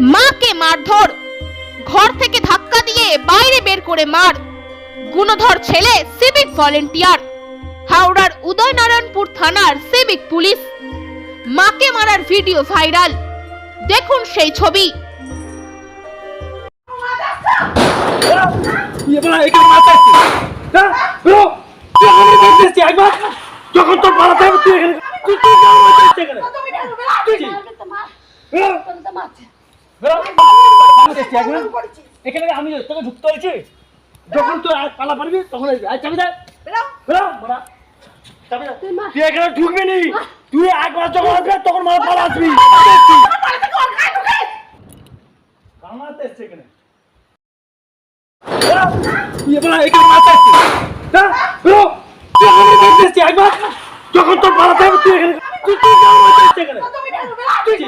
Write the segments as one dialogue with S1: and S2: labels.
S1: মাকে মারধর ঘর থেকে ধাক্কা দিয়ে বাইরে বের করে মার। গুণধর ছেলে সিভিক ভলেন্টিয়ার। হাওড়ার উদয়নারায়ণপুর থানার সিভিক পুলিশ। মাকে মারার ভিডিও ভাইরাল। দেখুন সেই ছবি।
S2: হ্যাঁ যখন তোর হবে তুই এখানে তুই তুই কেন মারতে এসেছিস এখানে তুই কি ব্রো ব্রো মারতে এসেছিস একবার এখানে? আমি তোকে ঢুকতে হয়েছি যখন তুই আর পালা পারবি তখন আর চাবি দে। তুই এখানে ঢুকবি নি। তুই একবার যখন আসবি তখন মারা পালা আসবি। কামাতে এসছে এখানে? তুই যখন তোর পালাতে হবে তুই এখানে তুই তুই কেন মারতে এসেছিস এখানে। তুই কি?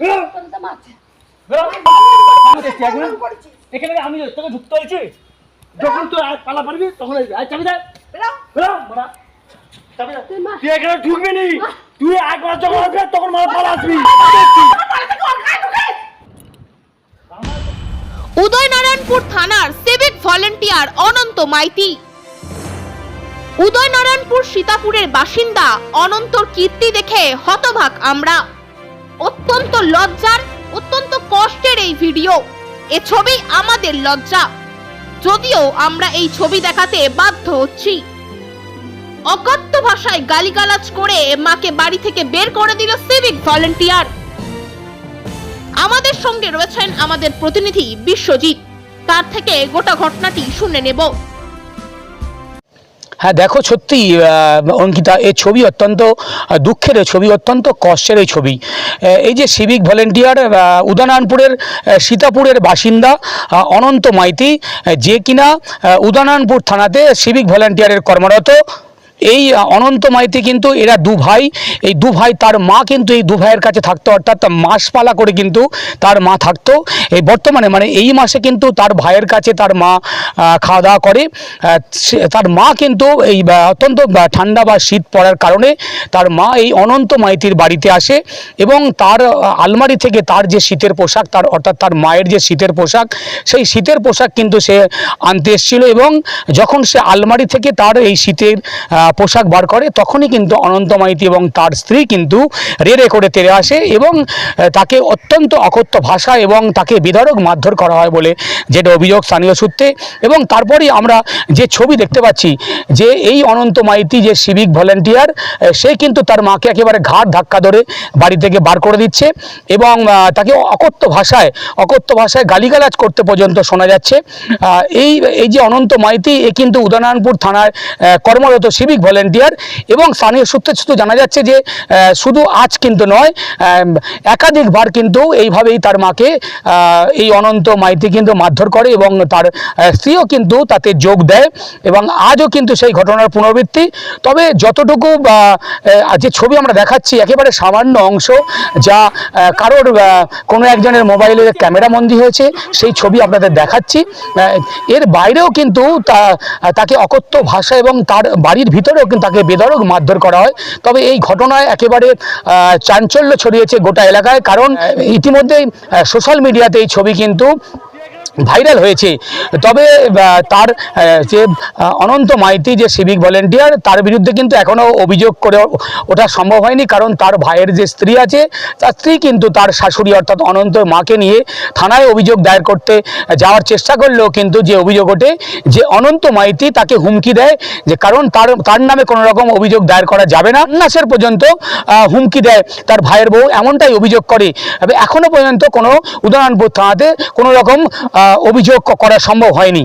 S2: ব্রো। এখানে আমি
S1: উদয়নারায়ণপুর থানার সিভিক ভলেন্টিয়ার অনন্ত মাইতি। উদয়নারায়ণপুর সীতাপুরের বাসিন্দা অনন্তর কীর্তি দেখে হতভাগ আমরা। অত্যন্ত লজ্জার অত্যন্ত কষ্টের এই ভিডিও এ ছবি আমাদের লজ্জা। যদিও আমরা এই ছবি দেখাতে বাধ্য হচ্ছি। অকথ্য ভাষায় গালিগালাজ করে মাকে বাড়ি থেকে বের করে দিল সিভিক ভলেন্টিয়ার আমাদের সঙ্গে রয়েছেন আমাদের প্রতিনিধি বিশ্বজিৎ। তার থেকে গোটা ঘটনাটি শুনে নেব।
S3: হ্যাঁ দেখো সত্যি অঙ্কিতা এই ছবি অত্যন্ত দুঃখের ছবি, অত্যন্ত কষ্টের এই ছবি। এই যে সিভিক ভলেন্টিয়ার উদানানপুরের সীতাপুরের বাসিন্দা অনন্ত মাইতি যে কিনা উদানানপুর থানাতে সিভিক ভলেন্টিয়ারের কর্মরত। এই অনন্ত মাইতি কিন্তু এরা দু ভাই। এই দু ভাই তার মা কিন্তু এই দু ভাইয়ের কাছে থাকতো, অর্থাৎ মাসপালা করে কিন্তু তার মা থাকতো। এই বর্তমানে মানে এই মাসে কিন্তু তার ভাইয়ের কাছে তার মা খাওয়া দাওয়া করে। তার মা কিন্তু এই অত্যন্ত ঠান্ডা বা শীত পড়ার কারণে তার মা এই অনন্ত মাইতির বাড়িতে আসে এবং তার আলমারি থেকে তার যে শীতের পোশাক, তার, অর্থাৎ তার মায়ের যে শীতের পোশাক, সেই শীতের পোশাক কিন্তু সে আনতে এসেছিল এবং যখন সে আলমারি থেকে তার এই শীতের পোশাক বার করে, তখনই কিন্তু অনন্ত মাইতি এবং তার স্ত্রী কিন্তু রেড়ে করে তেরে আসে এবং তাকে অত্যন্ত অকথ্য ভাষা এবং তাকে বিধারক মারধর করা হয় বলে যেটা অভিযোগ স্থানীয় সূত্রে। এবং তারপরেই আমরা যে ছবি দেখতে পাচ্ছি যে এই অনন্ত মাইতি যে সিভিক ভলেন্টিয়ার সে কিন্তু তার মাকে একেবারে ঘাট ধাক্কা ধরে বাড়ি থেকে বার করে দিচ্ছে এবং তাকে অকথ্য ভাষায় অকথ্য ভাষায় গালিগালাজ করতে পর্যন্ত শোনা যাচ্ছে। এই এই যে অনন্ত মাইতি এ কিন্তু উদয়নারায়ণপুর থানার কর্মরত সিভিক ভলেন্টিয়ার এবং স্থানীয় সূত্রে শুধু জানা যাচ্ছে যে শুধু আজ কিন্তু নয় একাধিকবার কিন্তু এইভাবেই তার মাকে এই অনন্ত মাইতি কিন্তু মারধর করে এবং তার স্ত্রীও কিন্তু তাতে যোগ দেয় এবং আজও কিন্তু সেই ঘটনার পুনরাবৃত্তি। তবে যতটুকু যে ছবি আমরা দেখাচ্ছি, একেবারে সামান্য অংশ যা কারোর কোনো একজনের মোবাইলে ক্যামেরা বন্দী হয়েছে, সেই ছবি আপনাদের দেখাচ্ছি। এর বাইরেও কিন্তু তাকে অকথ্য ভাষা এবং তার বাড়ির ভিতরেও কিন্তু তাকে বেদরক মারধর করা হয়। তবে এই ঘটনায় একেবারে আহ, চাঞ্চল্য ছড়িয়েছে গোটা এলাকায়। কারণ ইতিমধ্যেই সোশ্যাল মিডিয়াতে এই ছবি কিন্তু ভাইরাল হয়েছে। তবে তার যে অনন্ত মাইতি যে সিভিক ভলেন্টিয়ার, তার বিরুদ্ধে কিন্তু এখনও অভিযোগ করে ওঠা সম্ভব হয়নি, কারণ তার ভাইয়ের যে স্ত্রী আছে, তার স্ত্রী কিন্তু তার শাশুড়ি, অর্থাৎ অনন্ত মাকে নিয়ে থানায় অভিযোগ দায়ের করতে যাওয়ার চেষ্টা করলেও কিন্তু যে অভিযোগ ওঠে, যে অনন্ত মাইতি তাকে হুমকি দেয়, যে কারণ তার তার নামে কোনো রকম অভিযোগ দায়ের করা যাবে না। নাসের পর্যন্ত হুমকি দেয় তার ভাইয়ের বউ, এমনটাই অভিযোগ করে। তবে এখনও পর্যন্ত কোনো উদাহরণপুর থানাতে কোনো রকম অভিযোগ করা সম্ভব হয়নি।